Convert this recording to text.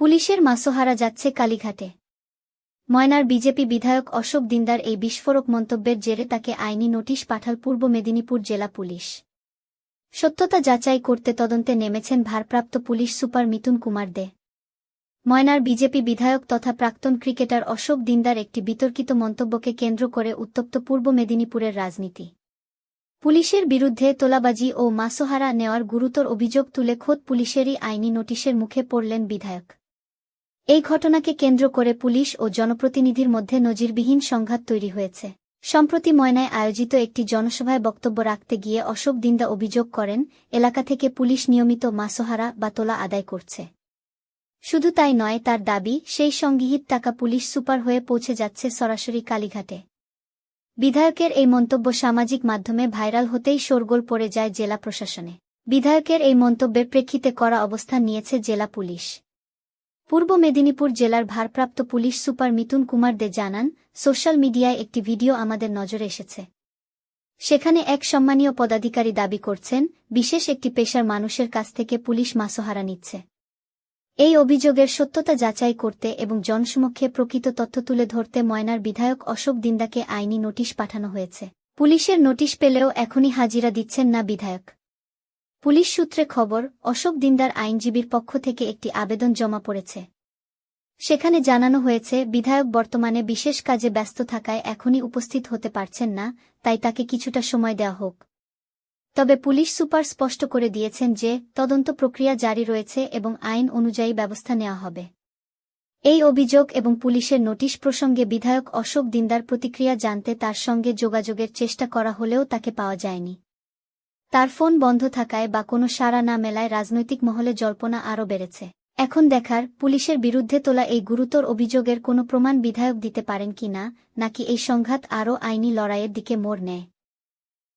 পুলিশের মাসোহারা যাচ্ছে কালীঘাটে। ময়নার বিজেপি বিধায়ক অশোক দিনদার এই বিস্ফোরক মন্তব্যের জেরে তাকে আইনি নোটিশ পাঠাল পূর্ব মেদিনীপুর জেলা পুলিশ। সত্যতা যাচাই করতে তদন্তে নেমেছেন ভারপ্রাপ্ত পুলিশ সুপার মিতুন কুমার দে। ময়নার বিজেপি বিধায়ক তথা প্রাক্তন ক্রিকেটার অশোক দিনদার একটি বিতর্কিত মন্তব্যকে কেন্দ্র করে উত্তপ্ত পূর্ব মেদিনীপুরের রাজনীতি। পুলিশের বিরুদ্ধে তোলাবাজি ও মাসোহারা নেওয়ার গুরুতর অভিযোগ তুলে খোদ পুলিশেরই আইনি নোটিশের মুখে পড়লেন বিধায়ক। এই ঘটনাকে কেন্দ্র করে পুলিশ ও জনপ্রতিনিধির মধ্যে নজিরবিহীন সংঘাত তৈরি হয়েছে। সম্প্রতি ময়নায় আয়োজিত একটি জনসভায় বক্তব্য রাখতে গিয়ে অশোক দিন্দা অভিযোগ করেন, এলাকা থেকে পুলিশ নিয়মিত মাসোহারা বা তোলা আদায় করছে। শুধু তাই নয়, তার দাবি, সেই সংগৃহীত টাকা পুলিশ সুপার হয়ে পৌঁছে যাচ্ছে সরাসরি কালীঘাটে। বিধায়কের এই মন্তব্য সামাজিক মাধ্যমে ভাইরাল হতেই শোরগোল পড়ে যায় জেলা প্রশাসনে। বিধায়কের এই মন্তব্যের প্রেক্ষিতে করা অবস্থান নিয়েছে জেলা পুলিশ। পূর্ব মেদিনীপুর জেলার ভারপ্রাপ্ত পুলিশ সুপার মিতুন কুমার দে জানান, সোশ্যাল মিডিয়ায় একটি ভিডিও আমাদের নজরে এসেছে। সেখানে এক সম্মানীয় পদাধিকারী দাবি করছেন, বিশেষ একটি পেশার মানুষের কাছ থেকে পুলিশ মাসোহারা নিচ্ছে। এই অভিযোগের সত্যতা যাচাই করতে এবং জনসমক্ষে প্রকৃত তথ্য তুলে ধরতে ময়নার বিধায়ক অশোক দিন্দাকে আইনি নোটিশ পাঠানো হয়েছে। পুলিশের নোটিশ পেলেও এখনই হাজিরা দিচ্ছেন না বিধায়ক। পুলিশ সূত্রে খবর, অশোক দিন্দার আইনজীবীর পক্ষ থেকে একটি আবেদন জমা পড়েছে। সেখানে জানানো হয়েছে, বিধায়ক বর্তমানে বিশেষ কাজে ব্যস্ত থাকায় এখনই উপস্থিত হতে পারছেন না, তাই তাকে কিছুটা সময় দেওয়া হোক। তবে পুলিশ সুপার স্পষ্ট করে দিয়েছেন যে, তদন্ত প্রক্রিয়া জারি রয়েছে এবং আইন অনুযায়ী ব্যবস্থা নেওয়া হবে। এই অভিযোগ এবং পুলিশের নোটিশ প্রসঙ্গে বিধায়ক অশোক দিন্দার প্রতিক্রিয়া জানতে তার সঙ্গে যোগাযোগের চেষ্টা করা হলেও তাকে পাওয়া যায়নি। তার ফোন বন্ধ থাকায় বা কোনো সাড়া না মেলায় রাজনৈতিক মহলে জল্পনা আরও বেড়েছে। এখন দেখার, পুলিশের বিরুদ্ধে তোলা এই গুরুতর অভিযোগের কোনো প্রমাণ বিধায়ক দিতে পারেন কিনা নাকি এই সংঘাত আরও আইনি লড়াইয়ের দিকে মোড় নেয়?